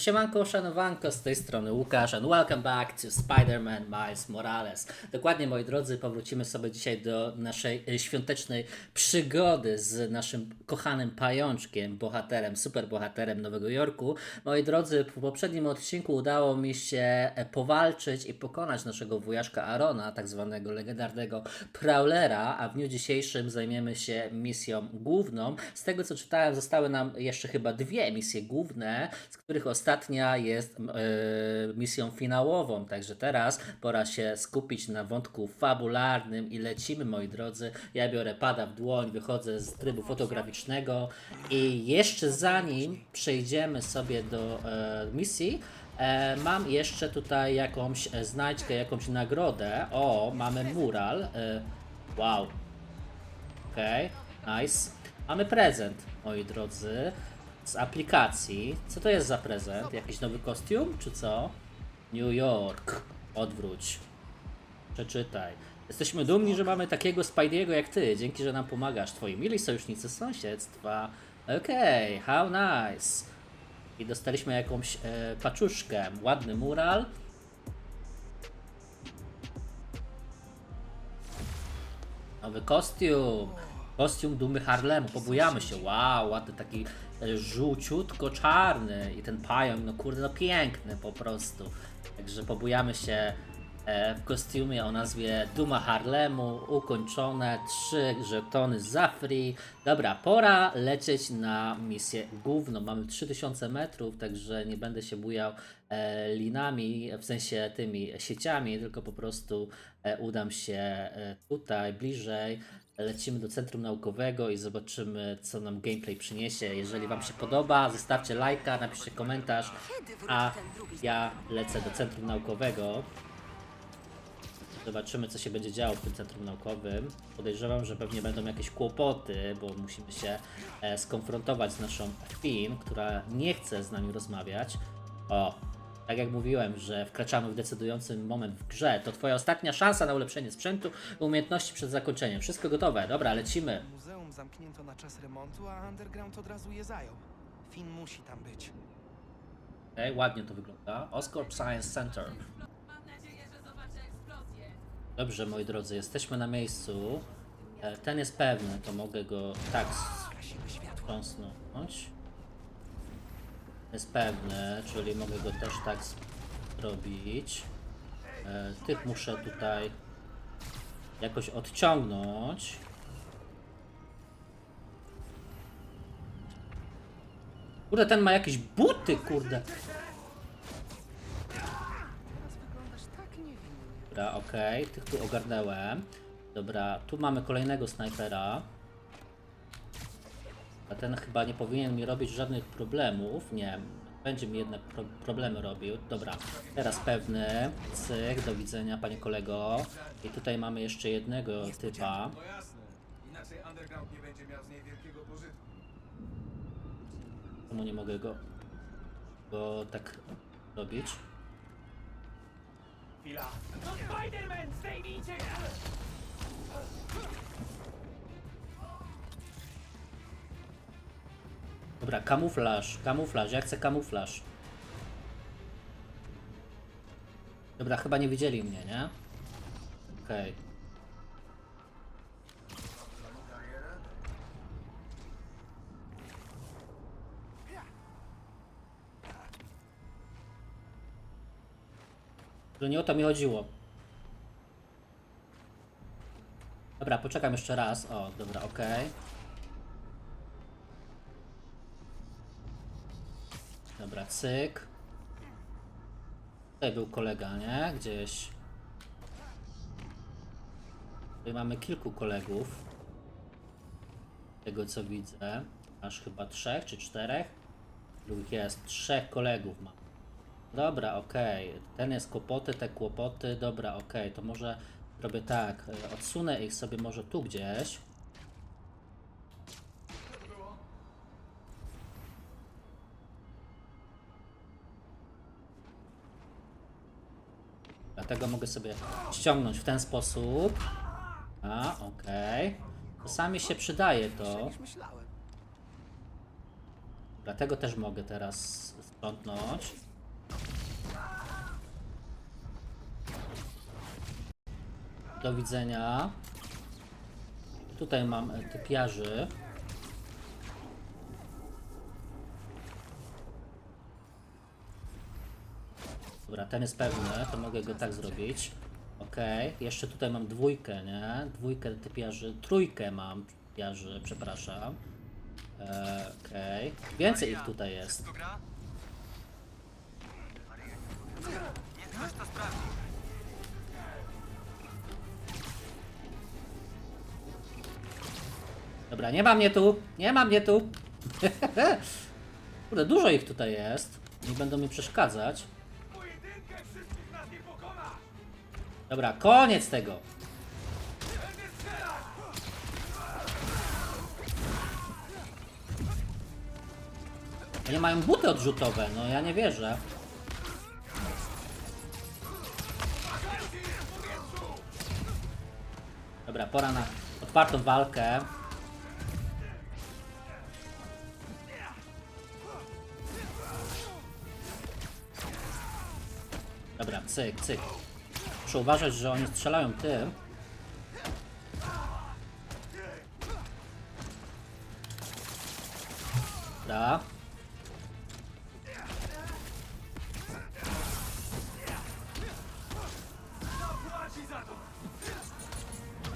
Siemanko, szanowanko, z tej strony Łukasz and welcome back to Spider-Man Miles Morales. Dokładnie, moi drodzy, powrócimy sobie dzisiaj do naszej e, świątecznej przygody z naszym kochanym pajączkiem, bohaterem, superbohaterem Nowego Jorku. Moi drodzy, w poprzednim odcinku udało mi się e, powalczyć i pokonać naszego wujaszka Arona, tak zwanego legendarnego Prowlera, a w dniu dzisiejszym zajmiemy się misją główną. Z tego co czytałem, zostały nam jeszcze chyba dwie misje główne, z których ostatnia jest e, misją finałową. Także teraz pora się skupić na wątku fabularnym i lecimy, moi drodzy. Ja biorę pada w dłoń, wychodzę z trybu fotograficznego i jeszcze zanim przejdziemy sobie do e, misji, E, mam jeszcze tutaj jakąś znajdźkę, jakąś nagrodę. O, mamy mural. Wow. Okej, nice. Mamy prezent, moi drodzy, z aplikacji. Co to jest za prezent? Jakiś nowy kostium, czy co? New York. Odwróć. Przeczytaj. Jesteśmy dumni, że mamy takiego Spidey'ego jak ty. Dzięki, że nam pomagasz. Twoi mili sojusznicy z sąsiedztwa. Okej, how nice. I dostaliśmy jakąś e, paczuszkę. Ładny mural. Nowy kostium. Kostium Dumy Harlemu. Pobujamy się. Wow, ładny taki żółciutko czarny. I ten pająk, no kurde, no piękny po prostu. Także pobujamy się e, w kostiumie o nazwie Duma Harlemu. Ukończone. Trzy żetony za free. Dobra, pora lecieć na misję główną. Mamy 3000 metrów, także nie będę się bujał e, linami, w sensie tymi sieciami, tylko po prostu e, udam się e, tutaj bliżej. Lecimy do centrum naukowego i zobaczymy, co nam gameplay przyniesie. Jeżeli Wam się podoba, zostawcie lajka, napiszcie komentarz, a ja lecę do centrum naukowego. Zobaczymy, co się będzie działo w tym centrum naukowym. Podejrzewam, że pewnie będą jakieś kłopoty, bo musimy się e, skonfrontować z naszą Finn, która nie chce z nami rozmawiać. O, tak jak mówiłem, że wkraczamy w decydujący moment w grze, to Twoja ostatnia szansa na ulepszenie sprzętu i umiejętności przed zakończeniem. Wszystko gotowe, dobra, lecimy. Muzeum zamknięto na czas remontu, a Underground od razu je zajął. Finn musi tam być. Okej, ładnie to wygląda. Oscorp Science Center. Dobrze, moi drodzy, jesteśmy na miejscu. E, Ten jest pewny, to mogę go tak Gasimy światło. strząsnąć. Jest pewny, czyli mogę go też tak zrobić. E, Tych muszę tutaj jakoś odciągnąć. Kurde, ten ma jakieś buty, kurde. Dobra, okej, tych tu ogarnęłem. Dobra, tu mamy kolejnego snajpera. A ten chyba nie powinien mi robić żadnych problemów. Nie, będzie mi jednak pro problemy robił. Dobra, teraz pewny. Cyk, do widzenia, panie kolego. I tutaj mamy jeszcze jednego typa. No jasne. Inaczej Underground nie będzie miał z niej wielkiego pożytku. Czemu nie mogę go, go tak robić? Chwila. Dobra, kamuflaż, kamuflaż, ja chcę kamuflaż. Dobra, chyba nie widzieli mnie, nie? Okej. To nie o to mi chodziło. Dobra, poczekam jeszcze raz. O, dobra, okej. Dobra, cyk. Tutaj był kolega, nie? Gdzieś. Tutaj mamy kilku kolegów. Tego co widzę. Aż chyba trzech czy czterech. Drugich jest. Trzech kolegów mam. Dobra, okej. Ten jest kłopoty, te kłopoty. Dobra, okej. To może robię tak. Odsunę ich sobie może tu gdzieś. Dlatego mogę sobie ściągnąć w ten sposób. A, okej. Czasami się przydaje to. Dlatego też mogę teraz sprzątnąć. Do widzenia. Tutaj mam typiarzy. Dobra, ten jest pewny, to mogę go tak zrobić. Okej, jeszcze tutaj mam dwójkę, nie? Dwójkę typiarzy, trójkę mam typiarzy, przepraszam. Eee, Okej, więcej ich tutaj jest. Dobra, nie ma mnie tu, nie ma mnie tu. Kurde, dużo ich tutaj jest. Nie będą mi przeszkadzać. Dobra, koniec tego. Oni mają buty odrzutowe, no ja nie wierzę. Dobra, pora na otwartą walkę. Dobra, cyk, cyk. Muszę uważać, że oni strzelają tym. To!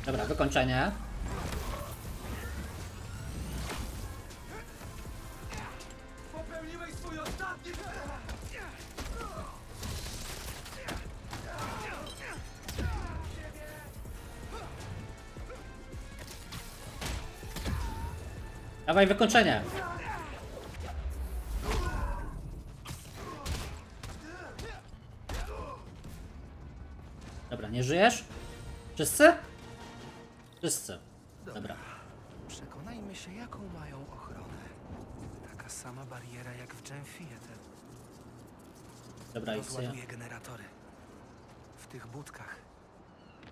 Dobra, wykończenie. Dawaj, wykończenie. Dobra, nie żyjesz? Wszyscy? Wszyscy. Dobra. Przekonajmy się, jaką mają ochronę. Taka sama bariera jak w Gen Theater. Dobra, i co? Rozładuje generatory. W tych budkach.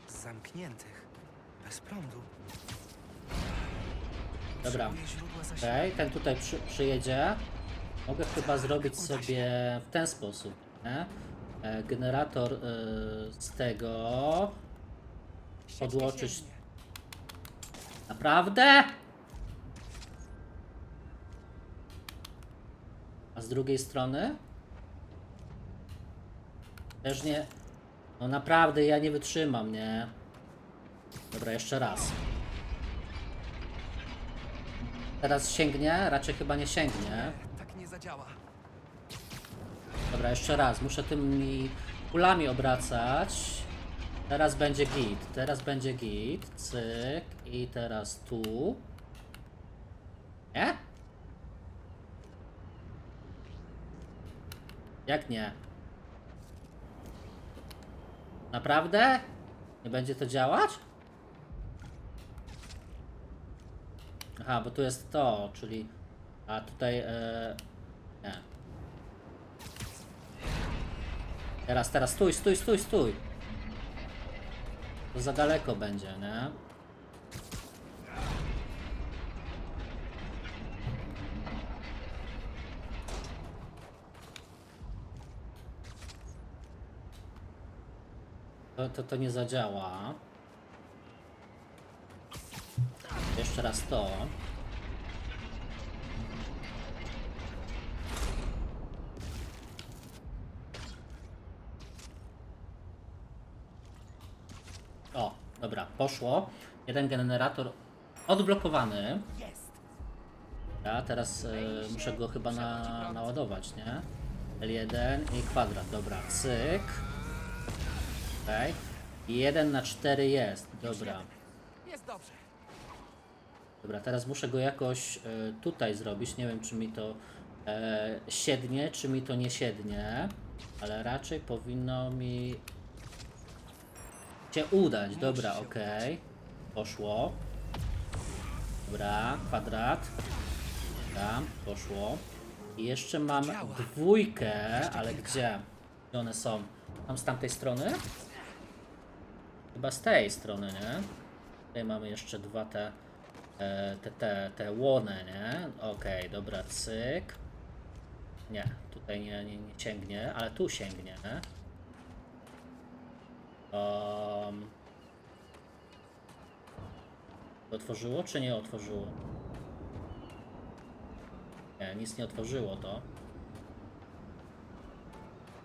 Zamkniętych. Bez prądu. Dobra. Okej, ten tutaj przy, przyjedzie. Mogę chyba zrobić sobie w ten sposób. Nie? E, generator e, z tego. Podłączyć. Naprawdę? A z drugiej strony? Też nie. No naprawdę, ja nie wytrzymam, nie? Dobra, jeszcze raz. Teraz sięgnie? Raczej chyba nie sięgnie. Tak nie zadziała. Dobra, jeszcze raz. Muszę tymi kulami obracać. Teraz będzie git. Teraz będzie git. Cyk. I teraz tu. Nie? Jak nie? Naprawdę? Nie będzie to działać? Aha, bo tu jest to, czyli... A tutaj... E... Nie. Teraz, teraz, stój, stój, stój, stój. To za daleko będzie, nie? To, to, to nie zadziała. Jeszcze raz to. O, dobra, poszło. Jeden generator odblokowany. Ja teraz e, muszę go chyba na, naładować, nie? L1 i kwadrat, dobra, cyk. Okej. 1 na 4 jest, dobra. Jest dobrze. Dobra, teraz muszę go jakoś e, tutaj zrobić. Nie wiem, czy mi to e, siednie, czy mi to nie siednie, ale raczej powinno mi się udać. Dobra, okej. Poszło. Dobra, kwadrat. Dobra, poszło. I jeszcze mam dwójkę, ale gdzie? Gdzie one są? Tam z tamtej strony? Chyba z tej strony, nie? Tutaj mamy jeszcze dwa te, te, te, te łone, nie? Okej, dobra, cyk. Nie, tutaj nie, nie, nie sięgnie, ale tu sięgnie. Um, otworzyło czy nie otworzyło? Nie, nic nie otworzyło to.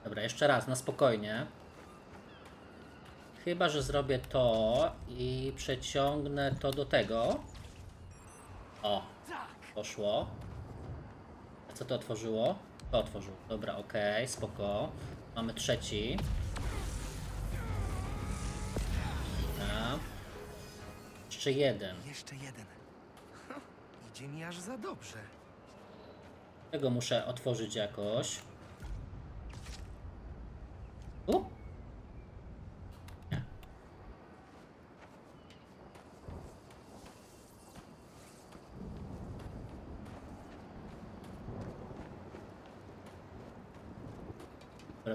Dobra, jeszcze raz, na spokojnie. Chyba, że zrobię to i przeciągnę to do tego. O, poszło. A co to otworzyło? To otworzyło. Dobra, okej, spoko. Mamy trzeci. Dobra. Jeszcze jeden. Jeszcze jeden. Idzie mi aż za dobrze. Tego muszę otworzyć jakoś. U?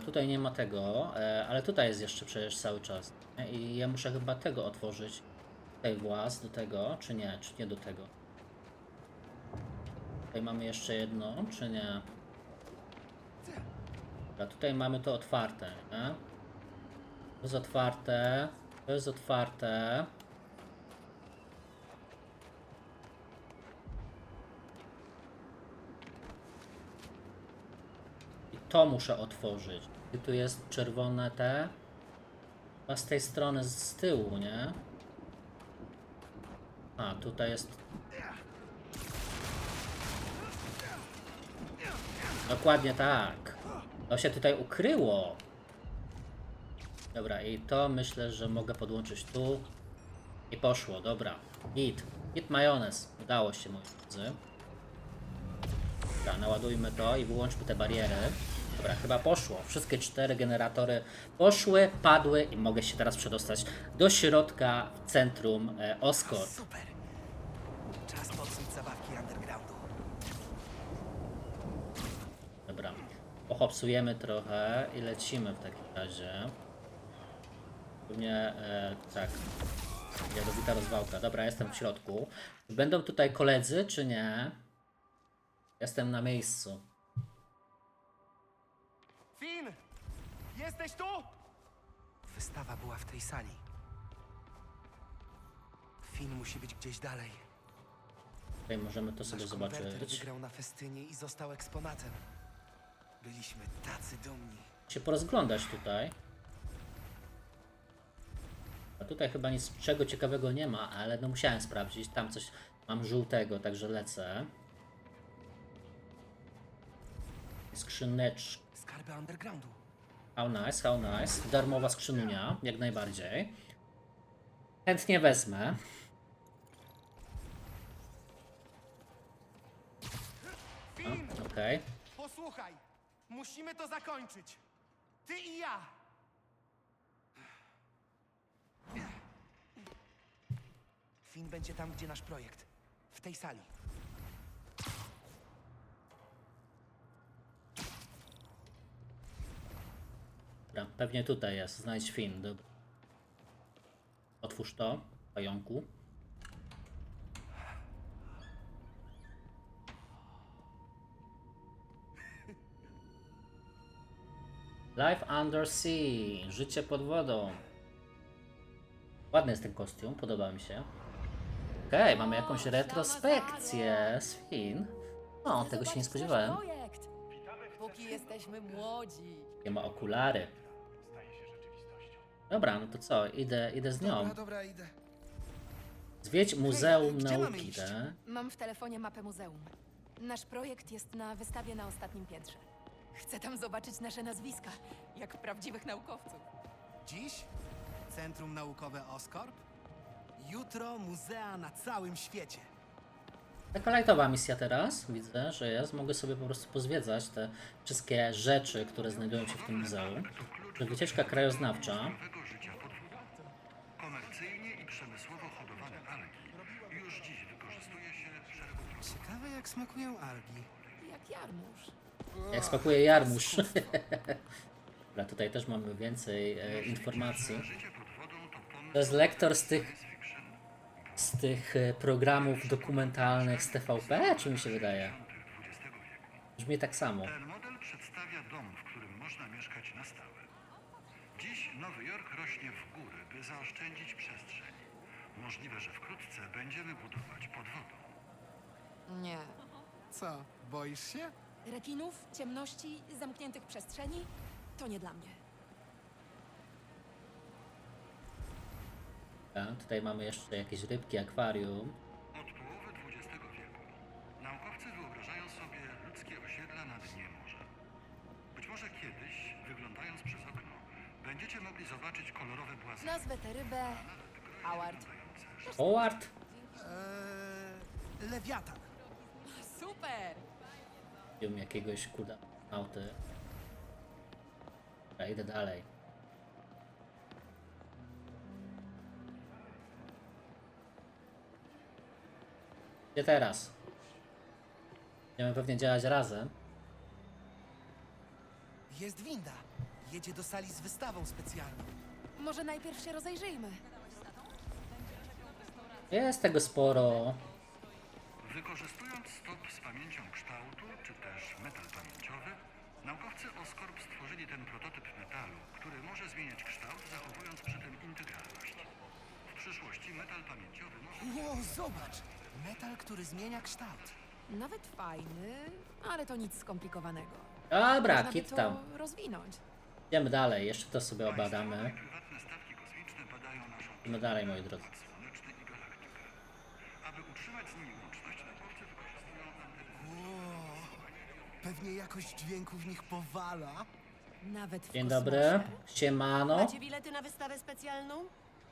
Tutaj nie ma tego, e, ale tutaj jest jeszcze przecież cały czas. I ja muszę chyba tego otworzyć. Tutaj włas do tego, czy nie? Czy nie do tego? Tutaj mamy jeszcze jedno, czy nie? Dobra, tutaj mamy to otwarte, nie? To jest otwarte, to jest otwarte. To muszę otworzyć. I tu jest czerwone te. A z tej strony z tyłu, nie? A, tutaj jest Dokładnie tak. To się tutaj ukryło. Dobra, i to myślę, że mogę podłączyć tu. I poszło, dobra. Git. Git majonez. Udało się, moi drodzy. Dobra, naładujmy to i wyłączmy te bariery. Dobra, chyba poszło. Wszystkie cztery generatory poszły, padły i mogę się teraz przedostać do środka w centrum e, Oscorp. Super. Czas zabawki undergroundu. Dobra, pohopsujemy trochę i lecimy w takim razie. Pewnie e, tak. Jadowita rozwałka. Dobra, jestem w środku. Będą tutaj koledzy, czy nie? Jestem na miejscu. Finn! Jesteś tu? Wystawa była w tej sali. Finn musi być gdzieś dalej. Tutaj możemy to sobie Nasz konwerter zobaczyć. wygrał na festynie i został eksponatem. Byliśmy tacy dumni. Się porozglądać tutaj. A tutaj chyba nic czego ciekawego nie ma, ale no musiałem sprawdzić. Tam coś mam żółtego, także lecę. Skrzyneczka. Skarby undergroundu. How nice, how nice. Darmowa skrzynunia, jak najbardziej. Chętnie wezmę. Finn! Okej. Posłuchaj! Musimy to zakończyć! Ty i ja! Finn będzie tam, gdzie nasz projekt. W tej sali. Dobra, pewnie tutaj jest. Znajdź film. Dobra. Otwórz to, pająku. Life Under Sea. Życie pod wodą. Ładny jest ten kostium, podoba mi się. Okej, mamy jakąś retrospekcję z Fin. O, tego się nie spodziewałem. Póki jesteśmy młodzi. Nie ma okulary. Dobra, no to co? Idę, idę z nią. Dobra, dobra, idę. Zwiedź Muzeum gdzie mamy Nauki, iść? tak? Mam w telefonie mapę muzeum. Nasz projekt jest na wystawie na ostatnim piętrze. Chcę tam zobaczyć nasze nazwiska, jak prawdziwych naukowców. Dziś Centrum Naukowe Oscorp. Jutro muzea na całym świecie. Taka lajtowa misja teraz, widzę, że jest. Mogę sobie po prostu pozwiedzać te wszystkie rzeczy, które znajdują się w tym muzeum. Że Wycieczka krajoznawcza. Komercyjnie i przemysłowo hodowane algi już dziś wykorzystuje się w szeregu Ciekawe jak smakują algi. Jak jarmuż. Jak spakuje jarmuż. Dobra, tutaj też mamy więcej e, informacji. To jest lektor z tych, z tych e, programów dokumentalnych z TVP, czy mi się wydaje? Brzmi tak samo. Ten model można mieszkać na stałe. Dziś Nowy Jork rośnie w góry, by zaoszczędzić przestrzeń. Możliwe, że wkrótce będziemy budować pod wodą. Nie. Co, boisz się? Rekinów, ciemności, zamkniętych przestrzeni? To nie dla mnie. A, tutaj mamy jeszcze jakieś rybki, akwarium. Nazwę tę rybę Howard. Howard? Eee, lewiatan. Super! Wiem jakiegoś kuda auty. Dobra, idę dalej. Gdzie teraz? Będziemy pewnie działać razem. Jest winda. Jedzie do sali z wystawą specjalną. Może najpierw się rozejrzyjmy. Jest tego sporo. Wykorzystując stop z pamięcią kształtu, czy też metal pamięciowy, naukowcy Oscorp stworzyli ten prototyp metalu, który może zmieniać kształt, zachowując przy tym integralność. W przyszłości metal pamięciowy może... Ło, zobacz! Metal, który zmienia kształt. Nawet fajny, ale to nic skomplikowanego. Dobra, Można by kit to tam. rozwinąć. Idziemy dalej, jeszcze to sobie obadamy. Idziemy dalej, moi drodzy. Aby utrzymać z nimi łączność, naukowcy wykorzystują pewnie jakość dźwięku w nich powala. Nawet w Dzień kosmosie. dobry, siemano. Macie bilety na wystawę specjalną?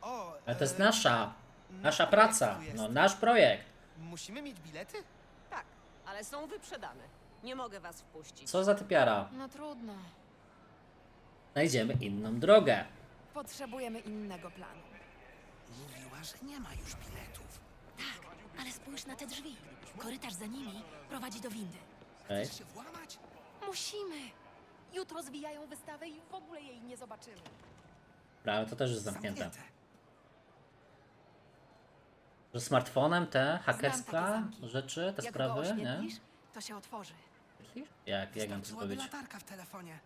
O, Ale to jest e, nasza, nasza nasz praca, no nasz projekt. Musimy mieć bilety? Tak, ale są wyprzedane. Nie mogę was wpuścić. Co za typiara? No trudno. Znajdziemy inną drogę. Potrzebujemy innego planu. Mówiła, że nie ma już biletów. Tak, ale spójrz na te drzwi. Korytarz za nimi prowadzi do windy. Okej. Chcesz się włamać? Musimy! Jutro zwijają wystawę i w ogóle jej nie zobaczymy. Ale to też jest zamknięte. Zamknięte. Że smartfonem te hakerska zamki. rzeczy, te Jak sprawy, go nie? oświetlisz, to się otworzy. Jak, jak mam to Wystarczyłaby powiedzieć? latarka w telefonie,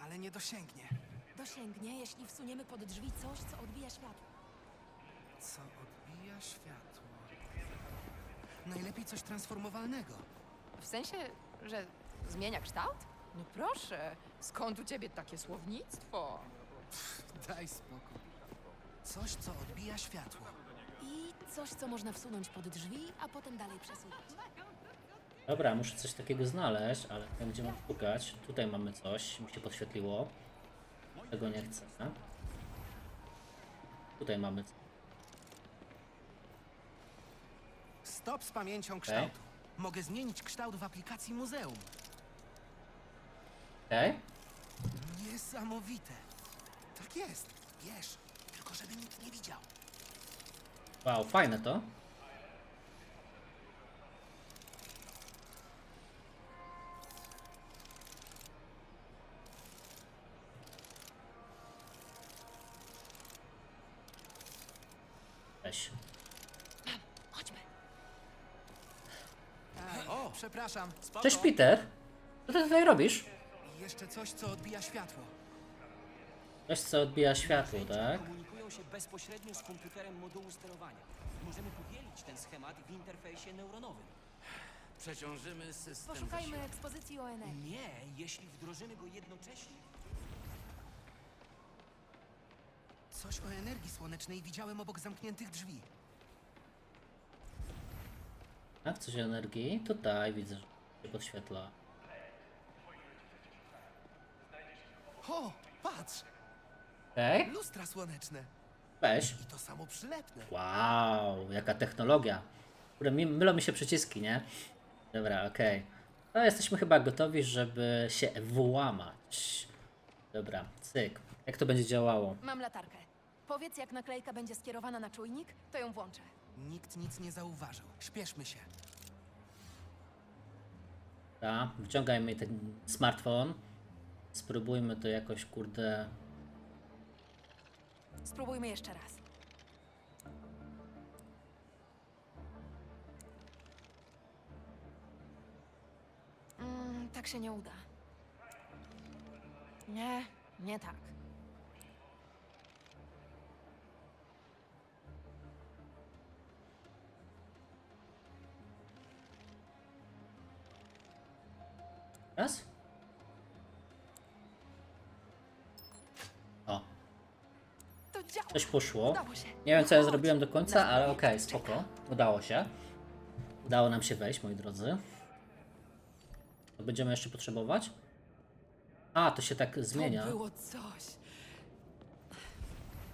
ale nie dosięgnie. Dosięgnie, jeśli wsuniemy pod drzwi coś, co odbija światło. Co odbija światło? Najlepiej coś transformowalnego. W sensie, że zmienia kształt? No proszę, skąd u ciebie takie słownictwo? Daj spokój. Coś, co odbija światło. I coś, co można wsunąć pod drzwi, a potem dalej przesunąć. Dobra, muszę coś takiego znaleźć, ale jak będziemy szukać. Tutaj mamy coś, mi się podświetliło. Tego nie chcę. Tutaj mamy. Stop z pamięcią kształtu. Mogę zmienić kształt w aplikacji muzeum. Okej. Niesamowite. Tak jest. Wiesz, tylko żeby nikt nie widział. Wow, fajne to. Przepraszam. Cześć Peter! Co ty tutaj robisz? Jeszcze coś, co odbija światło. Coś co odbija światło, tak? komunikują się bezpośrednio z komputerem modułu sterowania. Możemy powielić ten schemat w interfejsie neuronowym. Przeciążymy system. Poszukajmy ekspozycji o energii. Nie, jeśli wdrożymy go jednocześnie. Coś o energii słonecznej widziałem obok zamkniętych drzwi. Tak, coś o energii. Tutaj widzę, że się podświetla. O, patrz! Okej, Lustra słoneczne. weź. I to samo przylepne. Wow, jaka technologia. Kurde, mi- mylą mi się przyciski, nie? Dobra, okej. No jesteśmy chyba gotowi, żeby się włamać. Dobra, cyk. Jak to będzie działało? Mam latarkę. Powiedz, jak naklejka będzie skierowana na czujnik, to ją włączę. Nikt nic nie zauważył. Śpieszmy się. Dobra, wciągaj mi ten smartfon. Spróbujmy to jakoś, kurde... Spróbujmy jeszcze raz. Mm, tak się nie uda. Nie, nie tak. Raz. O, To działa. coś poszło. Nie wiem co ja zrobiłem do końca, ale okej, spoko. Udało się. Udało nam się wejść, moi drodzy. To będziemy jeszcze potrzebować? A, to się tak zmienia. To było coś.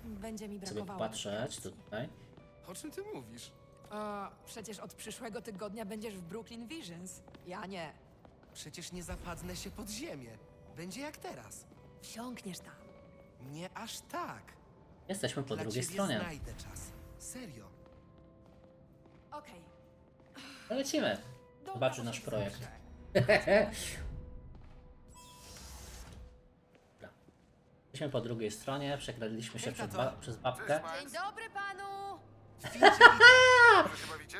Będzie mi Sobie brakowało. tej tutaj. O czym ty mówisz? A, przecież od przyszłego tygodnia będziesz w Brooklyn Visions. Ja nie. Przecież nie zapadnę się pod ziemię. Będzie jak teraz. Wsiąkniesz tam. Nie aż tak. Jesteśmy po Dla drugiej ciebie stronie. znajdę czas. Serio. Okej. No lecimy. Dobra, Zobaczy nasz projekt. Dobra. Jesteśmy po drugiej stronie, przekradliśmy się Hej, przez, tato. ba przez babkę. Dzień dobry panu! Co się bawicie?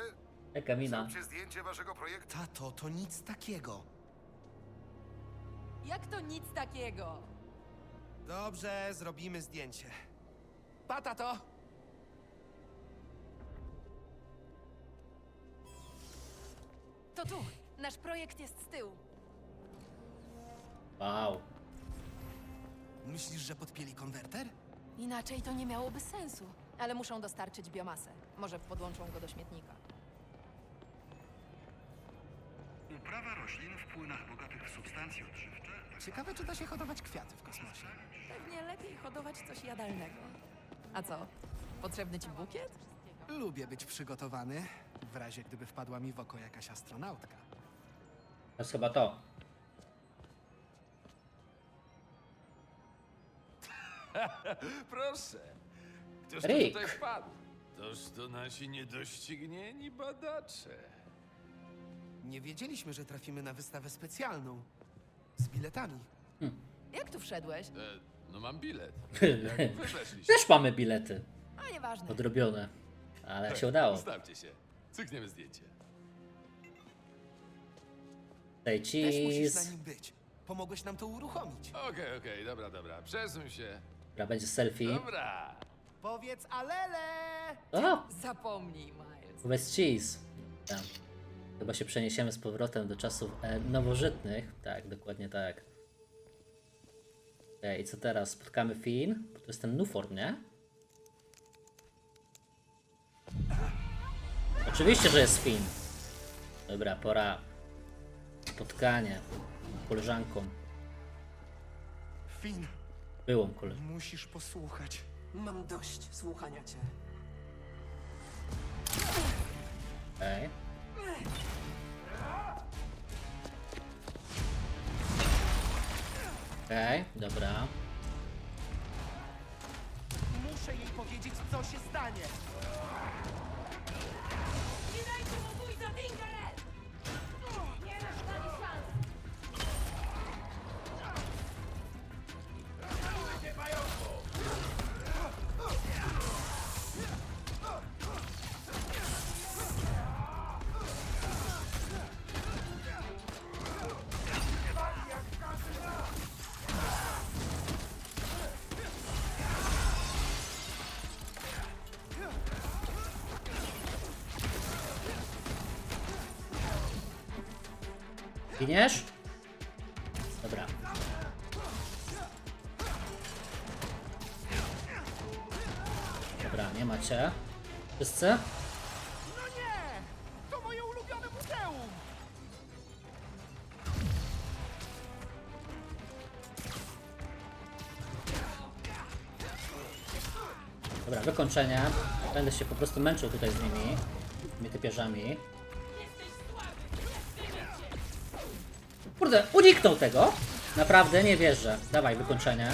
Hej, Kamina. Zróbcie zdjęcie waszego projektu. Tato, to nic takiego. Jak to nic takiego? Dobrze, zrobimy zdjęcie. Pa, tato! To tu. Nasz projekt jest z tyłu. Wow. Myślisz, że podpieli konwerter? Inaczej to nie miałoby sensu. Ale muszą dostarczyć biomasę. Może podłączą go do śmietnika. Uprawa roślin w płynach bogatych w substancje odżywcze Ciekawe, czy da się hodować kwiaty w kosmosie. Pewnie lepiej hodować coś jadalnego. A co? Potrzebny ci bukiet? Lubię być przygotowany, w razie gdyby wpadła mi w oko jakaś astronautka. To jest chyba to. Proszę. Ktoż Rick. tu tutaj wpadł? Toż to nasi niedoścignieni badacze. Nie wiedzieliśmy, że trafimy na wystawę specjalną. Z biletami. Jak tu wszedłeś? E, no mam bilet. Jak wy weszliście? Też mamy bilety. A nieważne. Odrobione. Ale się udało. Ustawcie się. Cykniemy zdjęcie. Tej Też musisz na cheese. nim być. Pomogłeś nam to uruchomić. Okej, okej, dobra, dobra. Przesuń się. Dobra, będzie selfie. Dobra. Powiedz alele! O! Zapomnij, Miles. Bez cheese. Tam. Chyba się przeniesiemy z powrotem do czasów e, nowożytnych. Tak, dokładnie tak. Okej, i co teraz? Spotkamy Finn? Bo to jest ten Nuform, nie? Oczywiście, że jest Finn. Dobra, pora. Spotkanie. z Koleżanką. Fin, Byłą koleżanką. musisz posłuchać. Mam dość słuchania cię. Okej. Okej, dobra. Muszę jej powiedzieć, co się stanie. Giniesz? Dobra. Dobra, nie macie. Wszyscy? No nie! To moje ulubione muzeum! Dobra, wykończenie. Będę się po prostu męczył tutaj z nimi. Tymi typiarzami. Kurde, uniknął tego. Naprawdę nie wierzę. Dawaj, wykończenie.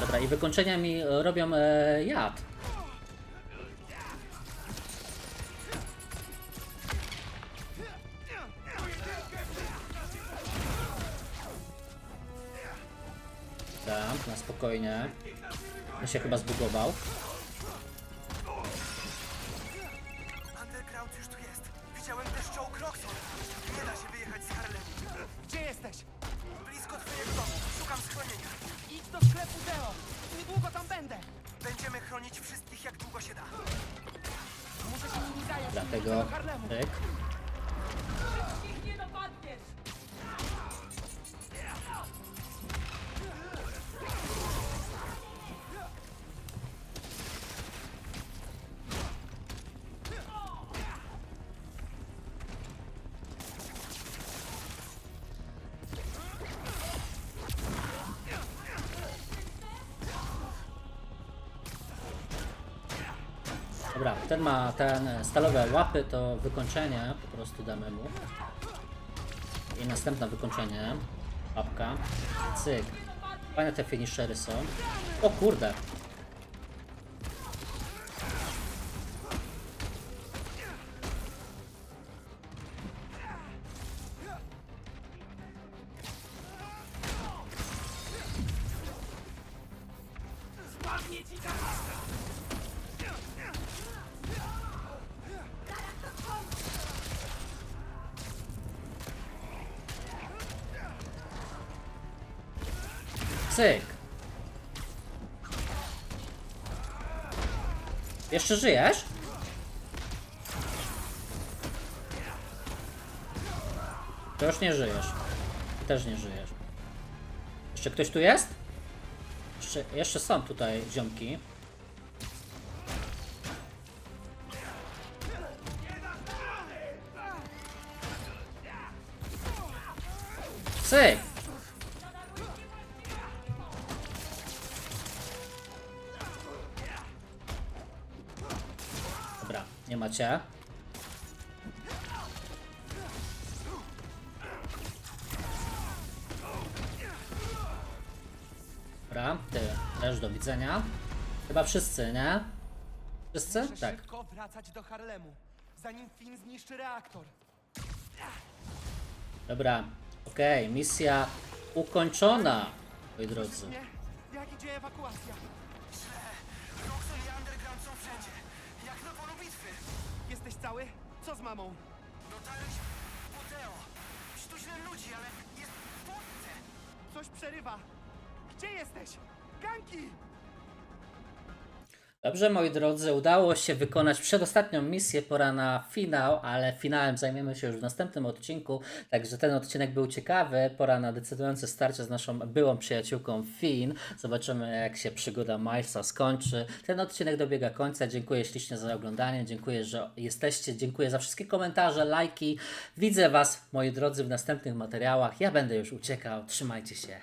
Dobra, i wykończenia mi robią e, jad. Tak, na spokojnie. On się chyba zbugował. Będę! Będziemy chronić wszystkich jak długo się da. Muszę się nimi zająć. Dlatego... Harlemu. Pyk. Dobra, ten ma ten e, stalowe łapy, to wykończenie po prostu damy mu. I następne wykończenie. Łapka. Cyk. Fajne te finishery są. O kurde. Cyk. Jeszcze żyjesz? To już nie żyjesz. Też nie żyjesz. Jeszcze ktoś tu jest? Jeszcze, jeszcze są tutaj ziomki. Macie. Dobra, ty też do widzenia. Chyba wszyscy, nie? Wszyscy? Muszę Tak. szybko wracać do Harlemu, zanim Finn zniszczy reaktor. Dobra, okej, misja ukończona, moi drodzy. Nie? Jak idzie ewakuacja? Źle. Roxon i Underground są wszędzie. Jak na polu bitwy. Cały? Co z mamą? Dotarliśmy po Teo. Sztuczne ludzi, ale jest w Polsce. Coś przerywa. Gdzie jesteś? Ganki! Dobrze, moi drodzy, udało się wykonać przedostatnią misję, pora na finał, ale finałem zajmiemy się już w następnym odcinku, także ten odcinek był ciekawy, pora na decydujące starcie z naszą byłą przyjaciółką Finn. Zobaczymy, jak się przygoda Milesa skończy. Ten odcinek dobiega końca, dziękuję ślicznie za oglądanie, dziękuję, że jesteście, dziękuję za wszystkie komentarze, lajki. Widzę Was, moi drodzy, w następnych materiałach. Ja będę już uciekał, trzymajcie się.